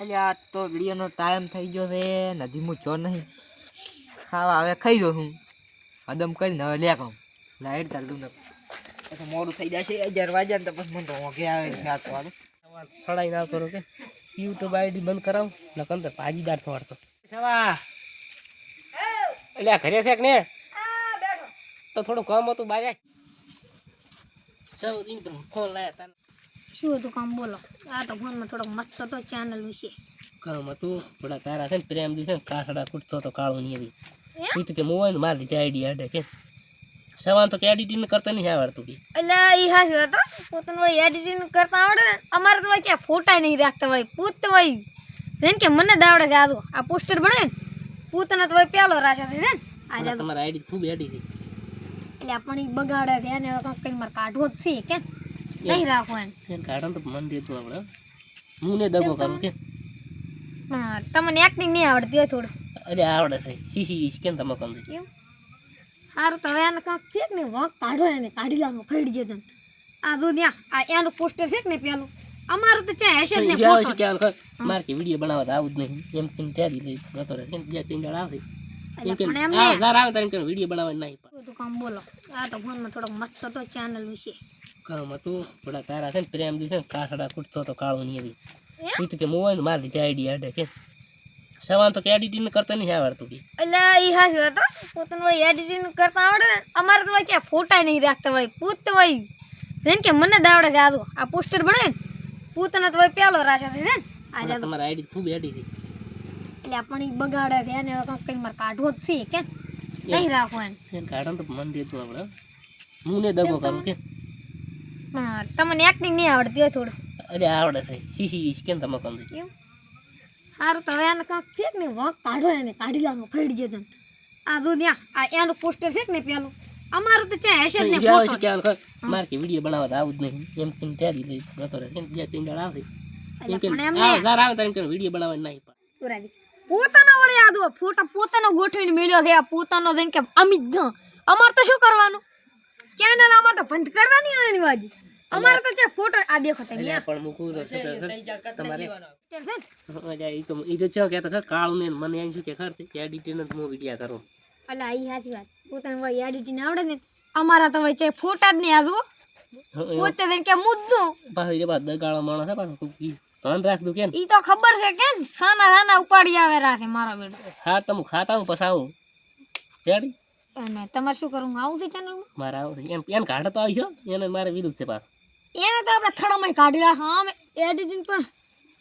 આ તો વિડીયોનો ટાઈમ થઈ ગયો છે નદી હું ચો નહીં. ખાવા હવે ખાઈ દઉં હું હદમ કરીને હવે લે કહું લાઈટ ચાલતું નથી મોડું થઈ જશે અગિયાર વાગ્યા ને તો પછી મને તો ઓકે આવે છે રાત વાળું. સડાઈ ના કરો કે. યુટ્યુબ આઈડી બંધ કરાવ નકર તો ભાગીદાર થવાડતો સવા એટલે આ ઘરે છે કે ને તો થોડું કામ હતું બાજા સૌ ફોન લાયા તાને. શું હતું કામ બોલો? આ તો ફોનમાં થોડોક મસ્ત હતો ચેનલ વિશે. કામ હતું થોડા તારા છે ને પ્રેમ છે ને કાસડા કૂટતો તો કાળો નહીં હતી? તો કે મોબાઈલ મારી દીધી આઈડી આડે કે સવાન તો કે એડિટિંગ કરતા નહીં આવડતું કે એટલે એ હાથે હતો પોતાનું વળી એડિટિંગ કરતા આવડે ને અમારે તો વળી ક્યાં ફોટા નહીં રાખતા વળી પૂત વળી જેમ કે મને જ આવડે કે આ આ પોસ્ટર બને ને પૂતને તો વળી પેલો રાખે છે ને. આ જાદુ તમારા આઈડી ખૂબ એડી હતી એટલે આપણે બગાડે છે ને હવે કંઈક મારે કાઢવો જ છે કે નહીં રાખવો એમ. એને કાઢો તો મન દેતું આપણે હું ને દગો કરું કે. તમને એક્ટિંગ નહીં આવડતી હોય થોડું. અરે આવડે છે. શીશી કેમ તમે કહું એવું સારું તો હવે એને કાંક છે ને વાંક કાઢો એને કાઢી લાવો ખરીડી જતો આ દુનિયા આ એનું પોસ્ટર છે ને પેલું. અમારું તો ત્યાં હશે ને ફોટો મારે કે વીડિયો બનાવવા તો આવું જ નહીં. એમ કેમ તૈયારી લઈ જતો રહે બે ત્રણ આવશે. આવે ને તારે વીડિયો બનાવવા નહીં કામ બોલો. આ તો ફોનમાં થોડોક મસ્ત હતો ચેનલ વિશે. કામ હતું થોડા તારા છે ને પ્રેમ દી છે ને કાસડા કૂટતો તો કાળો નહીં હતી? તો કે મારી દીધી આઈડી આડે કે. સવાન તો કે એડિટિંગ કરતા નહીં આવડતું કે. એટલે એ હા. હતો પોતાનું વળી એડિટિંગ કરતા આવડે ને અમારે તો વળી ફોટા નહીં રાખતા વળી. પૂત તો વળી જેમ કે મને દાવડે ગાદો આ પોસ્ટર બને ને પૂતને તો વળી પેલો રાખ્યો છે ને? આ તમારા આઈડી ખૂબ એડી હતી એટલે આપણે બગાડે છે એને કંઈક મારે કાઢવો જ છે કે? નહીં રાખો એમ. કાઢો તો મન દેતું આપણે હું. ને દગો કરું કે? તમને એક્ટિંગ નહીં આવડતી હોય થોડું. અરે આવડે છે. શીશી કેમ તમે કહું એવું સારું તો હવે એને કાંક છે ને વાંક કાઢો એને કાઢી લાવો ખરીડી જતો આ દુનિયા આ એનું પોસ્ટર છે ને પેલું. અમારું તો ત્યાં હશે ને ફોટો મારે કે વીડિયો બનાવવા આવું જ નહીં. એમ કેમ તૈયારી લઈ જતો રહે. કેમ બે દાડા આવશે. એમ કે આવે ને એમ કે વિડિયો વીડિયો બનાવવા નહીં. પણ સુરાજી પોતાનો વળે આદો ફોટા ફોટો પોતાનો ગોઠવીને મેલ્યો છે આ પોતાનો જેમ કે અમિત ધ. અમારે તો શું કરવાનું? ચેનલ અમારે તો બંધ કરવાની આની વાજી અમારે તો ત્યાં ફોટો આ દેખો તમે પણ મૂકવું તો તમારે? અજા ઈ તો ઈ તો ચો કે તો કાળું ને મને એમ શું કે ખર તે એડિટિંગ જ હું વીડિયો કરું. અલા આ સાચી વાત. પોતાને વળી એડિટિંગ આવડે ને અમારા તો છે ફોટા જ નહીં આવું પોતે કે મુદ્દો. પાછો એ બાદ દગાળો માણસ છે પાછું તું ઈ રાખ દુ કેન ઈ તો ખબર છે કે સાના સાના ઉપાડી આવે રાખે મારો બેટો હા તમ ખાતા હું પછી આવું. રેડી? અને તમારે શું કરું આવું છે ચેનલમાં મારે આવું. એમ એમ કાઢ તો આવશો એને મારે વિરુદ્ધ છે પાસ એને તો આપણે થડામાં કાઢી રાખ. હા મે એડિટિંગ પણ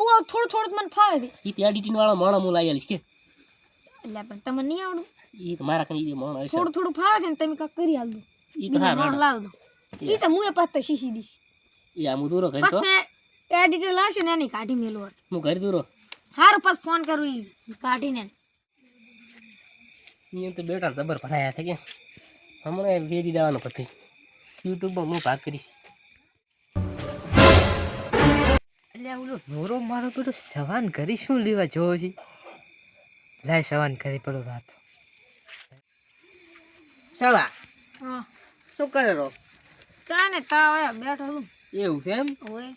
ઓ થોડું થોડું મને ફાવે છે. ઈ તો એડિટિંગ વાળો માણો હું લાયેલ કે. એટલે પણ તમને નહીં આવડું? ઈ તો મારા કઈ માણસ હશે. થોડું થોડું ફાવે છે ને તમે કાંક કરી આલ દો ઈ તો હા લાવ દો ઈ તો હું એ તો શીશી દઈશ. ઈ આ હું દૂરો કરી તો. એડિટર લાવશે ને એની કાઢી મેલું હું ઘરે દૂરો. સારું પાછું ફોન કરું ઈ. કાઢીને. ઈ તો બેટા જબર ભરાયા છે કે. હમણાં વેરી દેવાનું પછી. યુટ્યુબમાં હું ભાગ કરીશ. એટલે ઓલો નોરો મારો પેલો સવાન કરી શું લેવા જોવો છે? લાય સવાન કરી પડો રાત સવા હા. શું કરે? રો કાને તાવ બેઠો છું. એવું છે એમ? ઓય.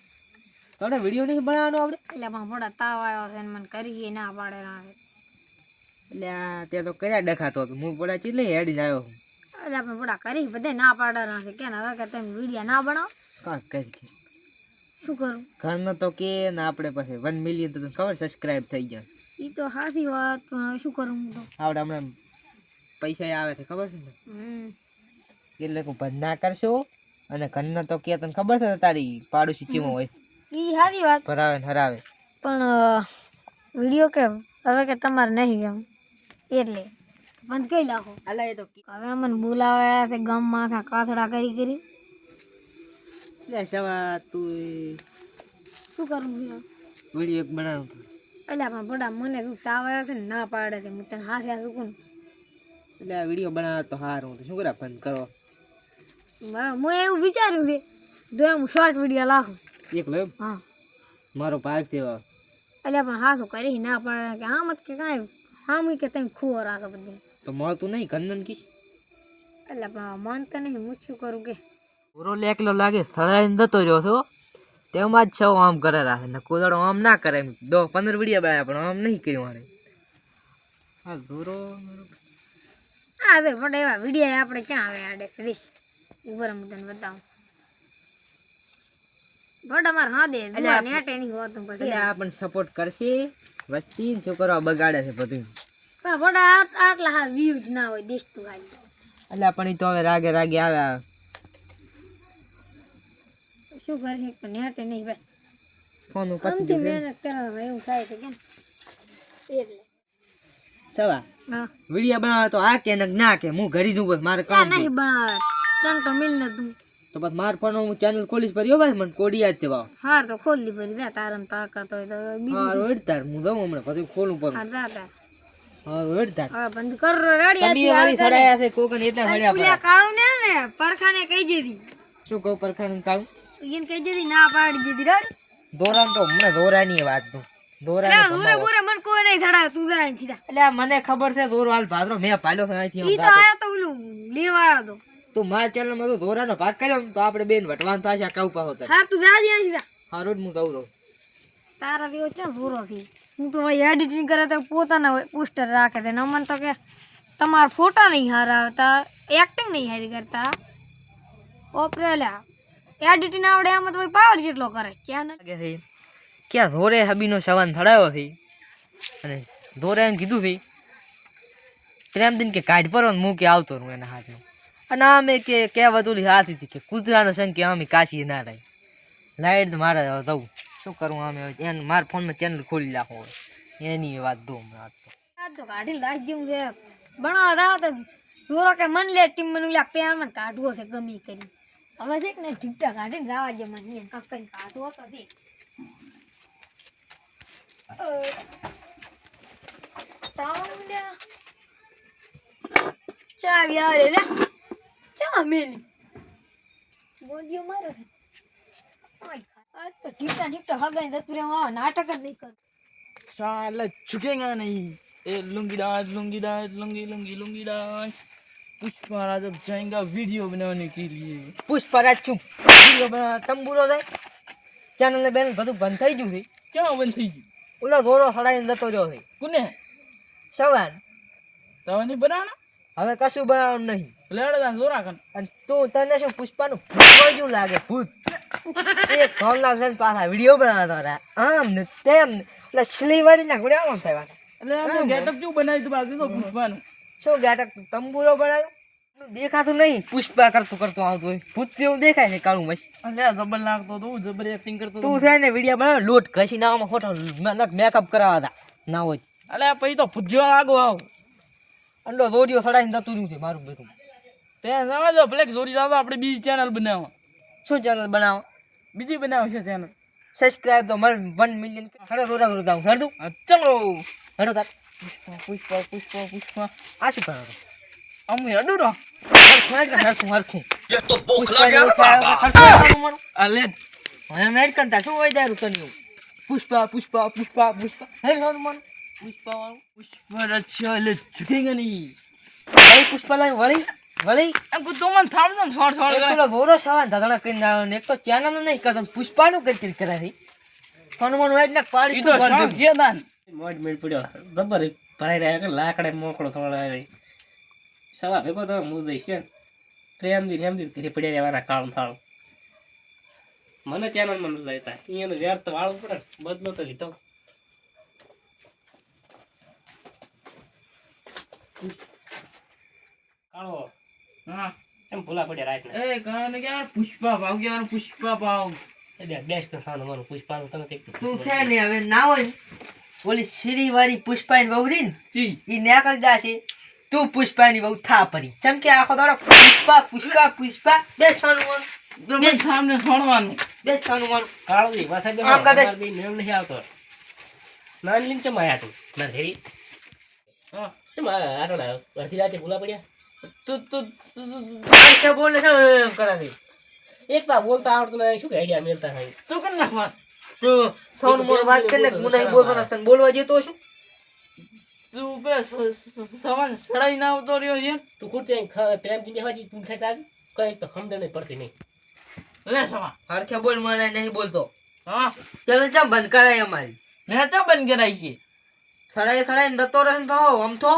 તને વીડિયો નહીં બનાવવાનો આપણે એટલે પણ મોટા તાવ આવ્યો છે મને કરી ના પાડે રાખે એટલે ત્યાં તો કર્યા દેખાતો હતો. હું પડા ચીલે હેડી આવ્યો એટલે આપણે મોટા કરી બધે ના પાડે છે. કે ને હવે કે તમે વીડિયો ના બનાવો? કાંક કરી શું કરું? ઘરનો તો કે ને આપણે પછી વન મિલિયન તો તને ખબર સબસ્ક્રાઇબ થઈ ગયા. એ તો સાચી વાત પણ શું કરું હું તો? આપણે હમણાં પૈસા આવે છે ખબર છે ને? એટલે ના કરશો અને ઘરનો તો કે તને ખબર છે ને તારી પાડોશી ચીમો હોય. ઈ સારી વાત. ભરાવે ને હરાવે. પણ વીડિયો કેમ? હવે કે તમારે નહીં એમ એટલે. બંધ કરી નાખો અલા એ તો હવે મને બોલાવ્યા છે ગામમાં આખા કાથડા કરી કરી. લે સવા તું શું કરું વીડિયો એક બનાવ એટલે પણ બડા મને શું તાવ આવ્યો છે ને ના પાડે છે. હું તને હાથે શું એટલે આ વીડિયો બનાવે તો સારું તો શું કરે બંધ કરો? હું એવું વિચાર્યું છે. જો હું શોર્ટ વીડિયો લાખું. એકલો એમ હા. મારો ભાગ તેવા એટલે પણ હાથું કરી ના પાડે. કે આમ જ કે કાંઈ આમ કે તમે ખુઓ રાખો બધી. તો મળતું નહીં ઘરનું કીશ? એટલે પણ મન તો નહીં હું જ શું કરું કે? પૂરો એકલો લાગે સ્થળાઈને જતો રહ્યો છો? તેમાં જ છ આમ કરે રાખે ને કોઈ દાડો આમ ના કરે દો પંદર વિડીયા બનાવ્યા પણ આમ નહીં કર્યું મારે હા દોરો હા તો પણ એવા વીડિયો આપણે ક્યાં આવે આડે? કરીશ ઉપર હું તને બતાવું. બટ હા દે નેટ એની હોતું પછી. એટલે સપોર્ટ કરશે. વસ્તી શું બગાડે છે બધું. પણ બટ આટલા હા વ્યૂઝ ના હોય દેખતું ખાલી એટલે પણ તો હવે રાગે રાગે આવે. આવે. શું કરીએ પણ નેટ નહીં ભાઈ ફોન ઉપર આમથી મહેનત કરવા એવું થાય છે કેમ? એટલે. સવા. હા. બનાવે તો આ કે ના કે હું ઘરી દઉં બસ મારે કામ નહીં બનાવે. તન તો મિલ ને તો બસ માર ફોન હું ચેનલ ખોલીશ ભર્યો ભાઈ મને કોડી યાદ છે હાર તો ખોલી પડી દે તારન હોય તો હા રોડ તાર હું દઉં હમણાં પછી ખોલું પર જા તાર હા રોડ તાર. હા બંધ કર રેડી તમે વાળી સડાયા છે કોકન એટલા હળ્યા પર કાઉ ને ને પરખાને કહી દીધી. શું કહું પરખાને કાઉ? એને કહી દીધી ના પાડી દીધી રડ. દોરાન તો હમણાં દોરાની વાત તું મને ખબર છે દોરો હાલ ભાદરો મેં પાલ્યો છે અહીંથી લેવા આવ્યો તો. તું માર ચેનલમાં તો ધોરાનો ભાગ કર્યો તો આપણે બેન વટવાન થશે આ કઉ પાહો હા તું જા જ્યાં સીધા હા રોજ હું દઉં રહું. તારા જેવો છે ભૂરો થી હું તો એડિટિંગ કરે તો પોતાના પોસ્ટર રાખે છે. ને અમને તો કે તમારા ફોટા નહીં હારા આવતા એક્ટિંગ નહીં હારી કરતા. ઓપરેલા. એડિટિંગ આવડે એમાં તો પાવર જેટલો કરે. ક્યાં ક્યાં ધોરે હબીનો સવાન થડાયો છે અને ધોરે એમ કીધું છે પ્રેમ દિન કે કાઢ પર મૂકી આવતો હું એના હાથમાં. અને અમે કે કહેવત ઓલી હાથ હતી કે કૂતરાનો સંગ કે અમે કાશી ના રહી લાઈટ મારે દઉં શું કરું અમે એને મારા ફોનમાં ચેનલ ખોલી નાખો એની વાત દો હમણાં તો. કાઢી લાગ્યું છે. બનાવવા દાવ તો જોરો કે મન લે ટીમ મને ઓલા પેમેન્ટ કાઢવો છે ગમી કરી હવે છે ને ઢીપટા કાઢીને રાવા જે મને કાંઈક કાઢવો તો છે. તાવ લ્યા. ચાવી આવે લે ચા મેલી બોલ્યો મારે છે. ઓય, આજ તો ટીપટા ટીપટા હગાઈને જતું રહેવું આવા નાટક જ નહીં કર साला झुकेगा नहीं ए lungi dance lungi dance lungi lungi lungi dance Pushpa जब जाएगा वीडियो बनाने के लिए પુષ્પરાજ છું વિડીયો બનાવવા તંબુરો જાય ચેનલ ને બેન બધું બંધ થઈ ગયું છે क्या बन थी जी ઓલો ધોરો હડાઈને જતો રહ્યો છે कुने સવાન तवनी बनाना હવે કશું બનાવવાનું નહીં. લડતા જોરા કન. અને તું તને શું પુષ્પાનું જોયું લાગે? ભૂત એ ફોન લાગશે પાછા વીડિયો બનાવતા હતા. આમ ને તેમ ને. એટલે સ્લીવરી ના ગુડ્યા આમ થયા. એટલે ગેટઅપ કેવું બનાવ્યું તું બાજુ પુષ્પાનું શું ગેટઅપ તંબુરો બનાવ્યો દેખાતું નહીં. પુષ્પા કરતું કરતું આવતું હોય. ભૂત જેવું દેખાય ને કાળું મચ અલ્યા જબર લાગતો તો જબર એક્ટિંગ કરતો તું થાય ને વીડિયો બનાવ? લોટ ઘસી નાવામાં ખોટો મેકઅપ કરાવતા ના હોય. અલ્યા પછી તો ભૂત જેવા લાગો આવ. અંડો જોડીઓ સડાઈને જતું રહ્યું છે મારું બધું. તે સમજો જો બ્લેક જોરી જાવ આપણે બીજી ચેનલ બનાવો. શું ચેનલ બનાવો? બીજી બનાવો છે ચેનલ સબસ્ક્રાઇબ તો મારે વન મિલિયન હડો દોરા દોરા દાઉં હડું ચલો. હડો તાર પુષ્પા પુષ્પા પુષ્પા આ શું કરો છો? અમુ અડું રહો. હરખું હરખું હરખું જેવું અલે હવે અમેરિકન તા શું હોય દારૂ તને પુષ્પા પુષ્પા પુષ્પા પુષ્પા. હે મારું પુષ્પા પુષ્પા રચ્યા એટલે ઝુકેગા નહીં વળી પુષ્પા લાવી વળી વળી એમ તું મને થામ થામ સોળ એક પેલો ગોરો સવાન ધધણા કરીને આવ્યો ને એક તો ચેનલ નહીં કરતો પુષ્પાનું કઈ કરી કરે છે હનુમાન વાઈટ ને પાડી તો ભર દે તાન મોજ મેળ પડ્યો. જબર ભરાઈ રહ્યા કે લાકડે મોકળો થોડો આવી. સવા ભેગો તો હું જઈશ કે પ્રેમથી પ્રેમથી ઘરે પડ્યા રહેવાના કાળું થાળું. મને ચેનલમાં લેતા અહીંયાનું વેર તો વાળું પડે બદલો તો લીધો. કાળો. હા. એમ ભૂલા પડ્યા રાતના. એ કાને ક્યાં પુષ્પા ભાવ ગયા પુષ્પા ભાવ? બેસ્ટ સાનું મારું પુષ્પાનું તમે તું છે ને હવે ના હોય ઓલી શ્રી વાળી પુષ્પાની વહુ રહી ઈ નીકળી જાશે તું પુષ્પાની વહુ થા પરી ચમ કે આખો દાડો પુષ્પા પુષ્પા પુષ્પા બે સ્થાનું મારું સામને છોડવાનું બે સ્થાનું મારું કાળું ની માથા બે આમ કાઢે. મારા નહીં આવતો. નાની લીન ચમ આયા તું. હેરી હા. ચમ આ- આટલા અડધી રાતે ભૂલા પડ્યા? તું તું તું બોલે છે એમ એક તો બોલતા આવડતું નહીં શું કે આઈડિયા મેળતા નહીં? તું કર નાખવા તું સોનું મોર વાત કરીને હું નહીં બોલતો તને બોલવા જતો છું? તું બે સવાન સડાઈ ના આવતો રહ્યો છે. તું કુર્તી પ્રેમથી બેહવા જી તું ખેતા કઈ તો સમજણ જ પડતી નહીં. લે સવા. હરખે બોલ મને નહીં બોલતો. હા. ચાલો ચા બંધ કરાય અમારી. મેં ચા બંધ કરાઈ છે? સડાઈ સડાઈ જતો રહે ને ભાવ આમ તો.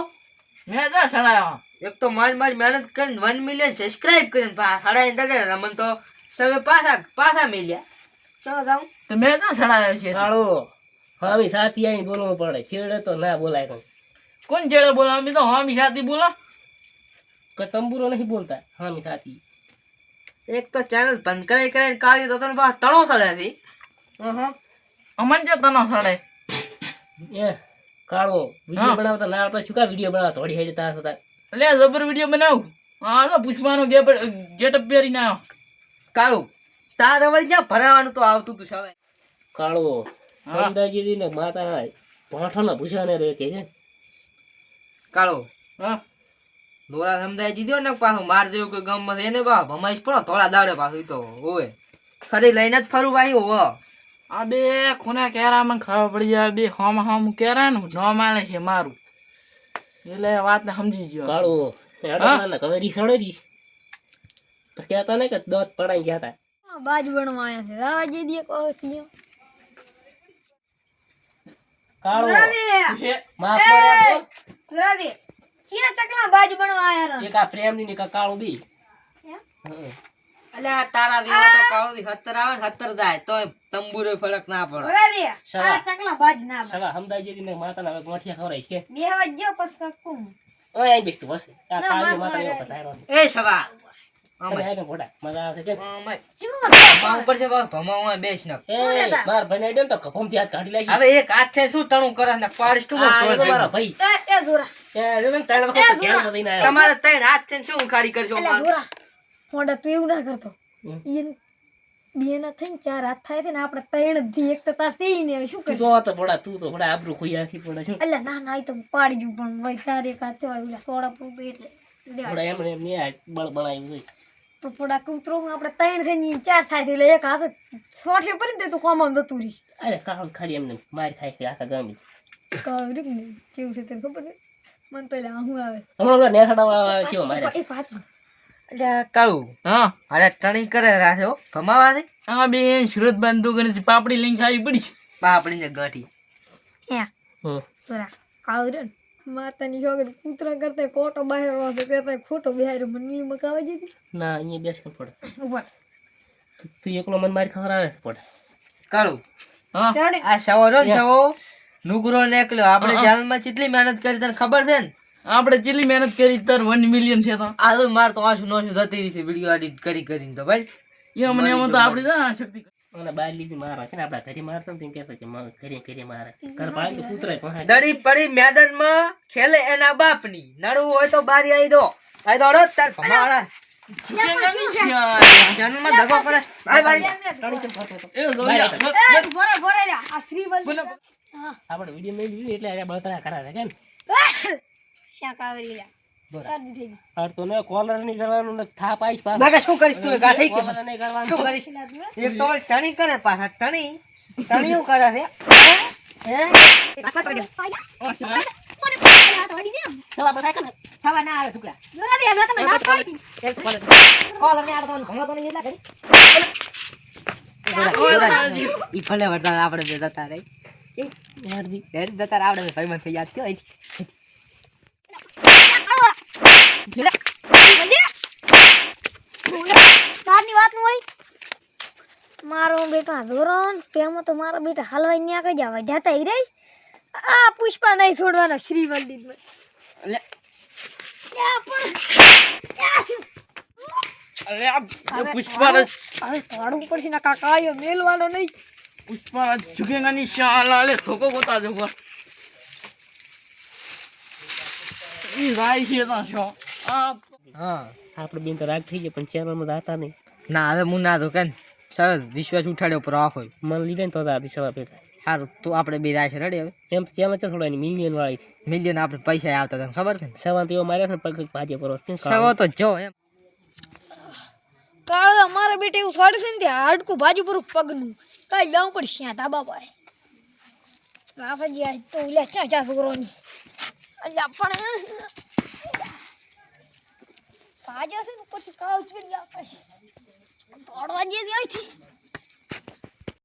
મેં ચા સડાયા. એક તો મારી મારી મહેનત કરીને વન મિલિયન સબસ્ક્રાઇબ કરીને સડાઈ દગડે મને તો સવે પાછા પાછા મિલ્યા ચલો જાઉં. તો મેં ચા સડાયા છે? કાળો હામી સાથી આવીને બોલવું પડે. છેડે તો ના બોલાય કઈ. કોણ છેડે બોલાવ? અમે તો હામી સાથી બોલો. કે તંબુરો નહીં બોલતા હામી સાથી. એક તો ચેનલ બંધ કરાઈ કરાઈને કાઢી તો તને પાછા તણો સડ્યા હતી અમન છે તનો સડે. એ. કાળો. વીડિયો બનાવતા ના આવતા શું કા વીડિયો બનાવતા? થોડી હેડી તાર હતા એટલે જબર વીડિયો બનાવ. હા તો પુષ્પાનો ગેટઅપ પહેરીને ના કાળો તાર હવે ક્યાં ભરાવાનું તો આવતું તું સવાય કાળો. અંદાજી ને માતા પાઠાના ભૂસાને રે કે છે. કાળો હા. દોરા સમજાય દીધો ને પાછો માર જેવું કોઈ ગામમાં એને બા ભમાઈ પડો થોડા દાડે પાછું તો હોય. ખરી લઈને જ ફરું ભાઈ હોવ આ બે કોને કેરા મને ખબર પડી જાય બે હોમ હોમ કેરા ને ન માને છે મારું. એટલે વાત ને સમજી ગયો. કાળો હા? એડા કવે રી પછી કહેતા ને કે દોત પડાઈ ગયા હતા બાજુ બનવા આયા છે. રાવા જે દીએ કહો થયો કાળો માફ કરે રાધે! ચકલા બાજુ બનવા આયા રા એક આ પ્રેમની કા કાળો બી. હે? આ તારા જેવો તો કાઉ સત્તર આવે ને સત્તર જાય તોય તંબુરે ફરક ના પડે. રાધે આ ચકલા બાજ ના બને. સગા હમદાજી ને માતા ના ગોઠિયા ખવરાય કે? બેહવા જો પછી કકું ઓય આઈ બેસતું બસ. આ કાળની માતા એ સવા ન. એ માર ભાઈને દે ને તો કફમથી હાથ કાઢી લેશે હવે એક હાથ છે શું તણું કરે ને? પાડીશ તું આ એ આવ્યો. તમારે ત્રણ હાથ શું ઉખાડી કરશો મોઢા તું એવું ના કરતો. બે ના થઈને ચાર હાથ થાય છે ને આપણે ત્રણથી એક તો તાર ને હવે શું તું કરીશ? તો તો તું તો ભોળા આબરૂ ખોઈ આખી પડે શું એટલે ના ના તો પાડી જુ પણ ભાઈ તારે હાથે હોય ઓલા સોડા પૂરું એટલે દેવા. એમ એમ ને બળ છે તો થોડા કૂતરો આપણે ત્રણ થઈને ચાર થાય છે એટલે એક હાથ સોટલે પડી દે તો કોમ આમ જતું રહી. અરે કાળ ખાલી એમને માર ખાય છે આખા કાળું કેવું છે તને ખબર છે? મને તો એટલે આવું આવે. હમણાં ઓલા નેસાડા કેવો મારે એ વાત આ હા. અરે ટણી કરે રાખે હો. ભમાવાથી આ બે સુરત બાંધો કરે છે પાપડી લઈને ખાવી પડી. ગાંઠી રે ને? માતાની છોકરી કૂતરા કરતા ખોટો બહાર વાસે કરતા ખોટો બહાર મને મી મકાવા ના અહીંયા બેસ પડે. ઉપર તું એકલો મન મારી ખબર આવે પડે. કાળું હા. આ સવો રહ્યો ને સવો નુગરો નીકળ્યો આપણે જાલમાં કેટલી મહેનત કરી તને ખબર છે ને? આપણે કેટલી મહેનત કરી તર વન મિલિયન છે તો. આ તો માર તો આંસુ નોસુ જતી રહી છે વીડિયો એડિટ કરી કરીને તો ભાઈ. એ મને એમાં તો આપણી ના શક્તિ. અને બાર લીધી મારા છે ને આપણા ઘરે મારતો ને કે મારા ઘરે ઘરે મારે ઘર પાડી તો કૂતરાય પહાડ દડી પડી મેદાનમાં ખેલે એના બાપની. નડવું હોય તો બારી આવી દો. આવી દો અડો તાર ભમાવાળા. જન્મમાં દગો કરે. Bye bye. ટણી કેમ થતો હતો? એ તો ભરે ભરે આ શ્રીવલ્લી આપણે વીડિયો મેં એટલે બળતરા કરાવે છે કે શ્યાં કાવરી લ્યા શરદી થઈ ગઈ અરે તો ને કોલર નહીં કરવાનું ને થાપ આવીશ પાછું. નાગા શું કરીશ તું? ગાઠી કે નહીં કરવાનું. શું કરીશ? પેલા તું હે? એક તો ઓલી કરે પાછા ટણી ટણીયું કરે છે. હે? ચલા બધા કને. થવા ના. આવે ઢુકડા જોરા દે, મેં તમને ના પાડી હતી. એક કોલ કોલ ને આ તો ભમો તો નહીં એટલા કરી. ઈ ભલે વરસાદ આપણે બે જતા રહી. હેડ જતા રહે, ભાઈ મને યાદ થયો તારની વાત મળી મારો બેટા ધોરણ તેમાં તો મારા બેટા હલવાઈ ન્યા કઈ જવા જતા ઈ રહી આ પુષ્પા નહીં છોડવાનો શ્રી વલ્લી એટલે પુષ્પા હવે કાઢવું પડશે ના કાકા આયો મેલવાનો નહીં. પુષ્પા ઝુકેગા શાલા લે ધોકો ગોતા જો ઈ રાઈ છે તો છો આ હા. આપણે બેન તો રાગ થઈ ગયા પણ ચેનલમાં તો હતા નહીં. ના હવે હું ના તો કે સરસ વિશ્વાસ ઉઠાડ્યો પર આખો. મને લીધે ને તો હતા સવા ભેગા. સારું તું આપણે બે રાય છે રેડી હવે. એમ ચેનલ છે થોડા મિલિયન વાળી મિલિયન આપણે પૈસા આવતા તને ખબર છે ને? સવા તેઓ માર્યા છે ને પગ પગ ભાજે પર સવો તો જો એમ. કાળો મારા બેટા એવું થોડે છે ને તે હાડકું બાજુ પર પગનું. કાઈ લાવું પડશે ત્યાં તાબા પાય ગાફજી આજ તો ઉલ્યા ચાચા છોકરોની અલ્યા પણ ભાજ્યા છે પછી કાળું ચડી આપે છે. દોડવા જે અહીંથી